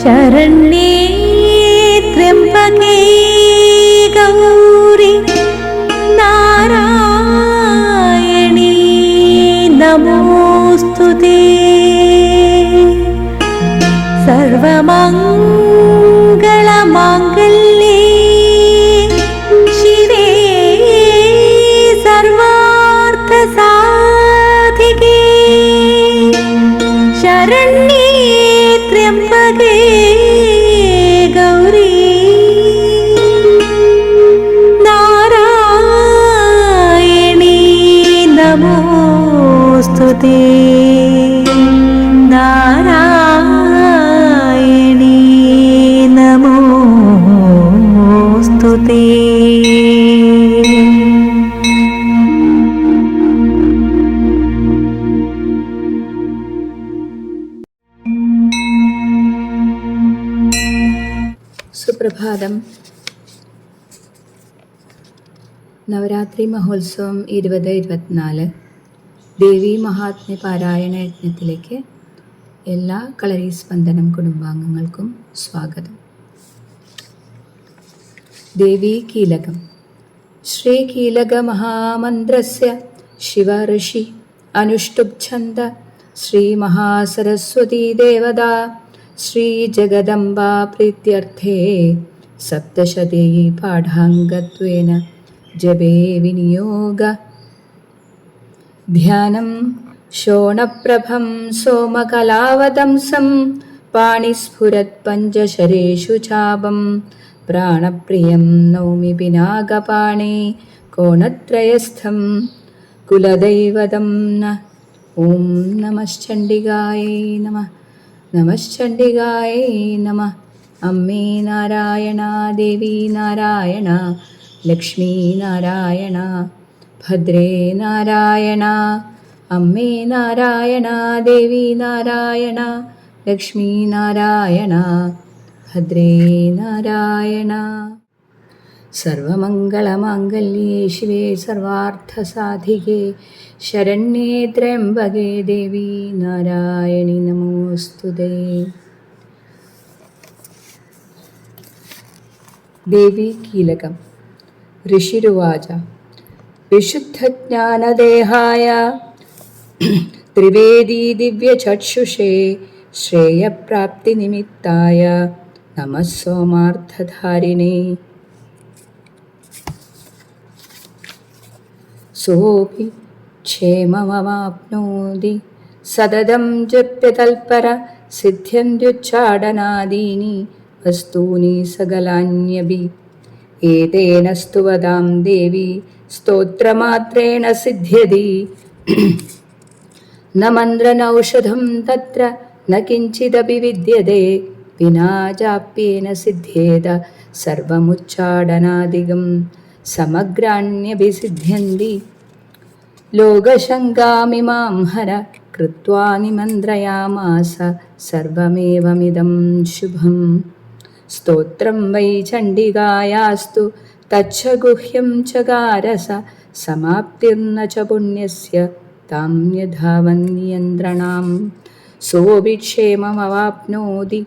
शरण्ये त्र्यम्बके गौरि नारायणी नमोऽस्तु ते सर्वमङ्गलमाङ्गल्ये lagi. സുപ്രഭാതം. നവരാത്രി മഹോത്സവം ഇരുപത് ഇരുപത്തിനാല്. ദേവി മഹാത്മ്യ പാരായണ യജ്ഞത്തിലേക്ക് എല്ലാ കളരി സ്പന്ദനം കുടുംബാംഗങ്ങൾക്കും സ്വാഗതം. ദേവീ കീലകം. ശ്രീ കീലക മഹാമന്ത്രസ്യ ശിവ ഋഷി ശ്രീ മഹാസരസ്വതീ ദേവതാ श्रीजगदम्बाप्रीत्यर्थे सप्तशती पाठाङ्गत्वेन जपे विनियोग। ध्यानं शोणप्रभं सोमकलावदंसं पाणिस्फुरत्पञ्चशरेषु चापं प्राणप्रियं नौमि पिनागपाणे कोणत्रयस्थं कुलदैवतं न। ॐ नमश्चण्डिकायै नमः। നമശ്ചണ്ഡികായൈ നമ അമ്മേ നാരായണ ദേവി നാരായണ ലക്ഷ്മീ നാരായണ ഭദ്രേ നാരായണ അമ്മേ നാരായണ ദേവി നാരായണ ലക്ഷ്മീ നാരായണ ഭദ്രേ നാരായണ സർവമംഗളമാംഗല്യേ ശിവേ സർവാർത്ഥസാധികേ. ശരണ്യേ ത്രയംബകേ ദേവി നാരായണി നമോസ്തുതേ. ദേവി കീലകം. ഋഷിരുവാച. വിശുദ്ധജ്ഞാനദേഹായ ത്രിവേദീ ദിവ്യചക്ഷുഷേ ശ്രേയപ്രാപ്തിനിമിത്തായ നമഃ सोऽपि क्षेममवाप्नोति सततं जप्यतल्पर सिद्ध्यन्त्युच्चाटनादीनि वस्तूनि सकलान्यपि एतेन स्तुवतां देवी स्तोत्रमात्रेण सिद्ध्यति न मन्द्रनौषधं तत्र न किञ्चिदपि विद्यते विना जाप्येन सिद्ध्येत सर्वमुच्चाटनादिकं समग्राण्यभिसिद्ध्यन्ति लोकशङ्कामिमां हर कृत्वा निमन्त्रयामास सर्वमेवमिदं शुभं स्तोत्रं वै चण्डिकायास्तु तच्च गुह्यं चकारस समाप्तिर्न च पुण्यस्य तां यधावन्नियन्त्रणां सोऽपि क्षेममवाप्नोति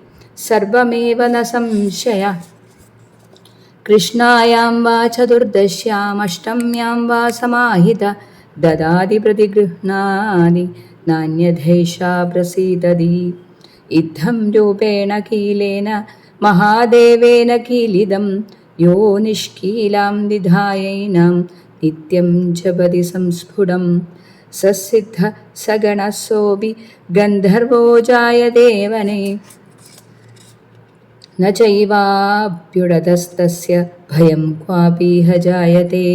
सर्वमेव न संशय कृष्णायां वा चतुर्दश्यामष्टम्यां वा समाहित ददाति प्रतिगृह्णादि नान्यधैषा प्रसीदति इत्थं रूपेण कीलेन महादेवेन कीलिदं यो निष्कीलां विधायैनां नित्यं जपति संस्फुटं ससिद्ध सगणसोऽपि गन्धर्वो जायदेवने न चैवाभ्युडतस्तस्य भयं क्वापीह जायते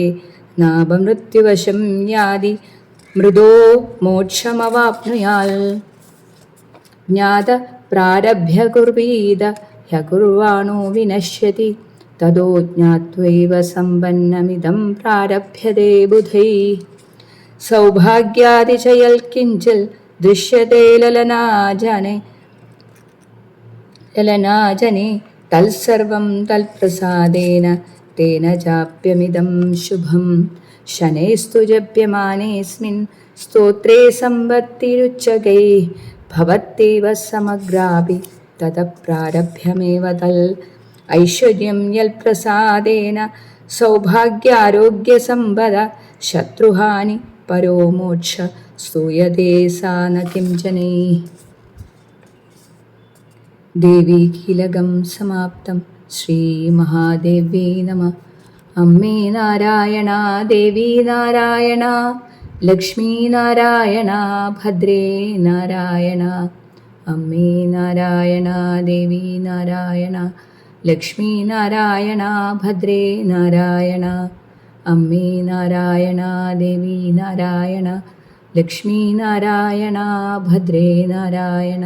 നാപമൃത്യുവശം യാതി. മൃദോ മോക്ഷമവാപ്നുയാൽ. ജ്ഞാത പ്രാരഭ്യ കുർവീത ഹ്യകുർവാണോ വിനശ്യതി. തതോ ജ്ഞാത്വൈവ സമ്പന്നമിതം പ്രാരഭ്യതേ ബുധൈ. സൗഭാഗ്യാതിചയൽ കിഞ്ചിൽ ദൃശ്യതേ ലലനാജനെ ലലനാജനെ തത്സർവം തൽപ്രസാദേന तेन चाप्यमिदं शुभं शनैस्तु जप्यमानेऽस्मिन् स्तोत्रे सम्पत्तिरुच्चकैः भवत्येव समग्रापि ततप्रारभ्यमेव तल् ऐश्वर्यं यल्प्रसादेन सौभाग्यारोग्यसम्पद शत्रुहानि परो मोक्ष स्तूयते सा न किं जनैः देवी किलगं समाप्तम् സമാപ്തം മഹാദേവി നമ. അമ്മേ നാരായണ ദേവി നാരായണ ലക്ഷ്മീ നാരായണ ഭദ്രേ നാരായണ. അമ്മേ നാരായണ ദേവി നാരായണ ലക്ഷ്മീ നാരായണ ഭദ്രേ നാരായണ. അമ്മേ നാരായണ ദേവി നാരായണ ലക്ഷ്മീ നാരായണ ഭദ്രേ നാരായണ.